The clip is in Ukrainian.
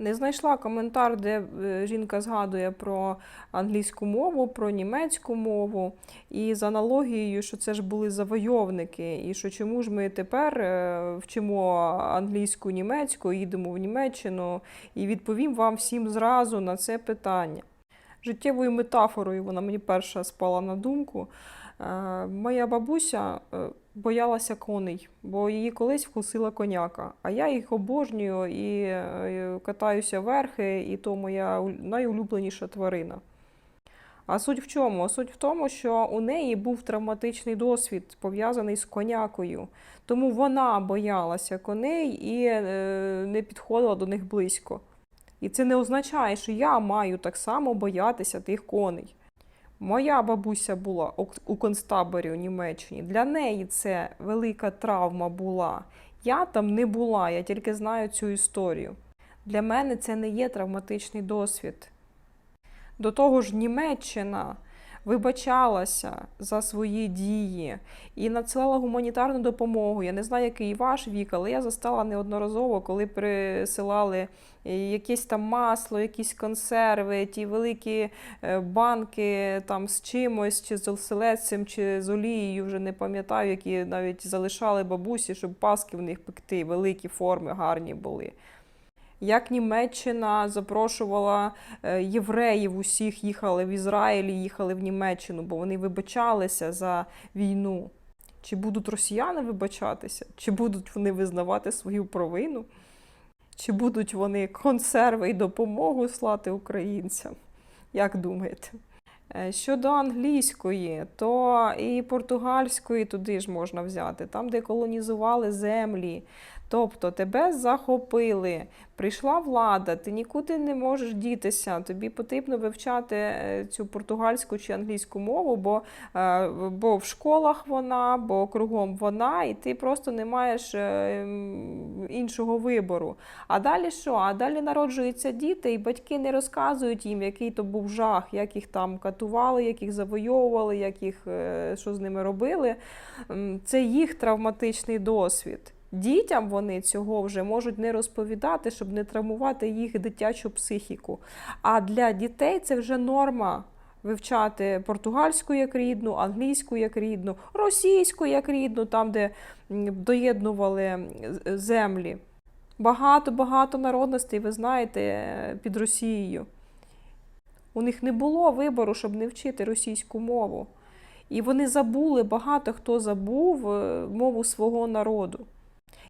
Не знайшла коментар, де е, жінка згадує про англійську мову, про німецьку мову, і з аналогією, що це ж були завойовники, і що чому ж ми тепер е, вчимо англійську, німецьку, їдемо в Німеччину, і відповім вам всім зразу на це питання. Життєвою метафорою вона мені перша спала на думку. Е, Моя бабуся е, боялася коней, бо її колись вкусила коняка. А я їх обожнюю і е, катаюся верхи, і то моя найулюбленіша тварина. А суть в чому? Суть в тому, що у неї був травматичний досвід, пов'язаний з конякою. Тому вона боялася коней і не підходила до них близько. І це не означає, що я маю так само боятися тих коней. Моя бабуся була у концтаборі у Німеччині. Для неї це велика травма була. Я там не була, я тільки знаю цю історію. Для мене це не є травматичний досвід. До того ж, Німеччина вибачалася за свої дії і надсилала гуманітарну допомогу. Я не знаю, який ваш вік, але я застала неодноразово, коли присилали е, якесь там масло, якісь консерви, ті великі е, банки там з чимось, чи з оселедцем, чи з олією, вже не пам'ятаю, які навіть залишали бабусі, щоб паски в них пекти, великі форми гарні були. Як Німеччина запрошувала е, євреїв, усіх їхали в Ізраїль, і їхали в Німеччину, бо вони вибачалися за війну. Чи будуть росіяни вибачатися? Чи будуть вони визнавати свою провину? Чи будуть вони консерви і допомогу слати українцям? Як думаєте? Е, Щодо англійської, то і португальської туди ж можна взяти, там, де колонізували землі. Тобто тебе захопили, прийшла влада, ти нікуди не можеш дітися. Тобі потрібно вивчати е, цю португальську чи англійську мову, бо, е, бо в школах вона, бо кругом вона, і ти просто не маєш іншого вибору. А далі що? А далі народжуються діти, і батьки не розказують їм, який то був жах, як їх там катували, як їх завойовували, як е, що з ними робили. Це їх травматичний досвід. Дітям вони цього вже можуть не розповідати, щоб не травмувати їх дитячу психіку. А для дітей це вже норма. Вивчати португальську як рідну, англійську як рідну, російську як рідну, там, де доєднували землі. Багато-багато народностей, ви знаєте, е, під Росією. У них не було вибору, щоб не вчити російську мову. І вони забули, багато хто забув е, мову свого народу.